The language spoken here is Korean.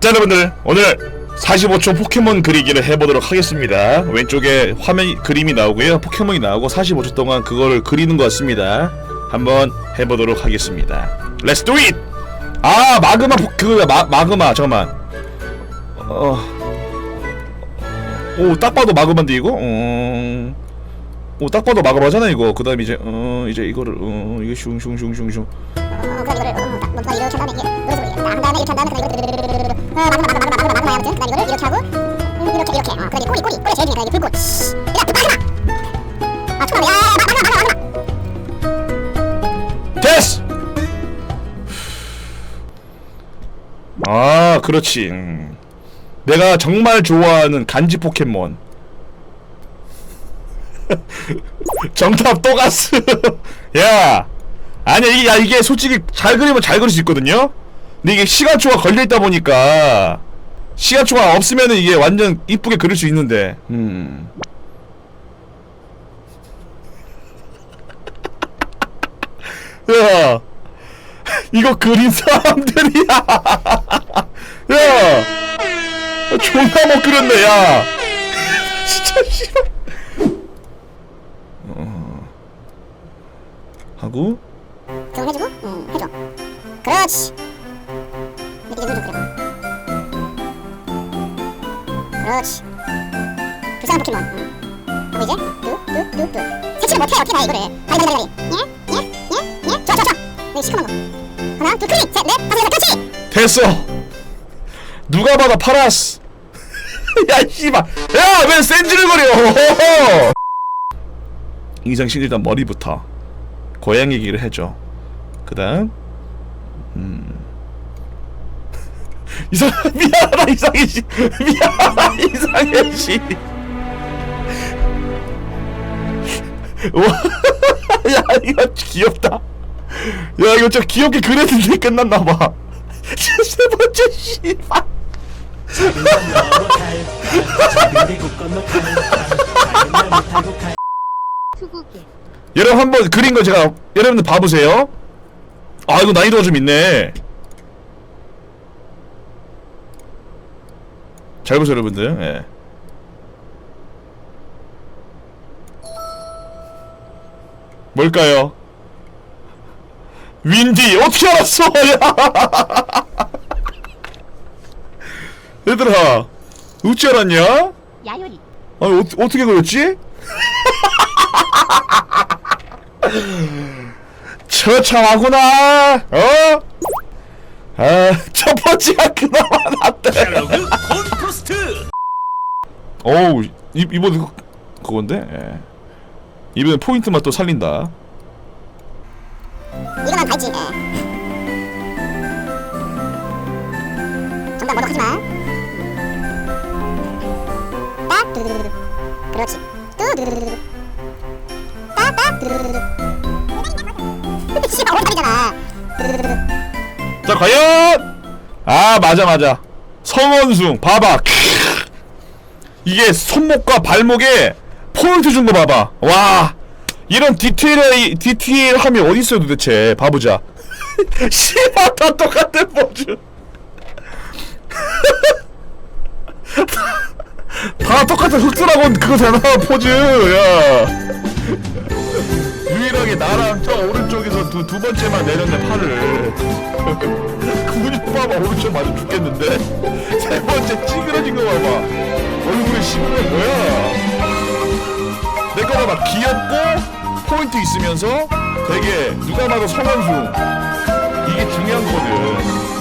자 여러분들 오늘 45초 포켓몬 그리기를 해보도록 하겠습니다. 왼쪽에 화면 그림이 나오고요. 포켓몬이 나오고 45초 동안 그거를 그리는 것 같습니다. 한번 해보도록 하겠습니다. Let's! 아 마그마 포, 그 마, 마그마 잠깐만. 어... 오딱 봐도 마그마인데 이거? 어... 오딱 봐도 마그마잖아 이거. 그 다음 이제 어 이제 이거를 어 이게 슝슝슝슝슝. 어, 그럼 이거를 어, 딱 먼저 이렇게 한 다음에 이게 노래 소리 한 다음에 이렇게 한 다음에 그다음에 이거 아 그렇지. 음. 내가 정말 좋아하는 간지 포켓몬. 정답 또가스. 야, 아니 야 이게 솔직히 잘 그리면 잘 그릴 수 있거든요. 근데 이게 시간초가 걸려 있다 보니까 시간초가 없으면은 이게 완전 이쁘게 그릴 수 있는데. 음. 야. 이거 그린 사람들이야. 야, 존나 못 그렸네, 야. 진짜 씨발. 어. 하고 좀 해주고 응 해줘 그렇지 이렇게 눈좀 그려 그렇지. 불쌍한 포켓몬. 응. 하고 이제? 뚜뚜뚜뚜 색칠을 못해. 어떻게 다 이거를. 다리 다리 다리. 예예예예? 좋아 좋아 좋아. 여기 시커먼 거. 하나 둘 클릭. 셋넷 다섯 여섯 그렇지! 됐어. 누가 봐도 파라스. 야, 씨발. 야, 왜 센지를 거려? 인상신 일단 머리부터. 고양이 기를 해줘. 그 다음 음. 이상 미안하다 이상해 씨 미안하다 이상해 씨. 와, 야 이거 귀엽다. 야 이거 좀 귀엽게 그렸는데 끝났나 봐. 세 번째 씨발. 투구개 여러분 한번 그린 거 제가 여러분들 봐보세요. 아 이거 난이도가 좀 있네. 잘 보세요 여러분들. 예. 뭘까요? 윈디 어떻게 알았어? 야. 얘들아 어찌 알았냐? 야요리 아니 어, 어떻게 그렸지? 처참하구나 어? 아첫 번째가 그나마 낫대 콘포스트! 어우 이, 이번에 그, 그건데? 예. 이번에 포인트만 또 살린다. 이거만 다 있지 예. 정답 뭐도 하지 마. 딱 두두두두 그렇지. 두두두두두 딱딱 두두두두 씨발 두두두두두. 자 과연! 아 맞아 맞아 성원숭 봐봐. 크. 이게 손목과 발목에 포인트 준 거 봐봐. 와. 이런 디테일이 디테일함이 어디 있어요 도대체? 봐보자. 씨발 다 똑같은 포즈. 다 똑같은 흑드라곤 그거잖아 포즈? 야. 유일하게 나랑 저 오른쪽에서 두, 두 번째만 내렸네 팔을. 근육밥 엄청 맞아 죽겠는데? 세 번째 찌그러진 거 봐봐. 얼굴에 시그널 뭐야? 내 거가 막 귀엽고 포인트 있으면서 되게 누가 봐도 성원수 이게 중요한 거거든.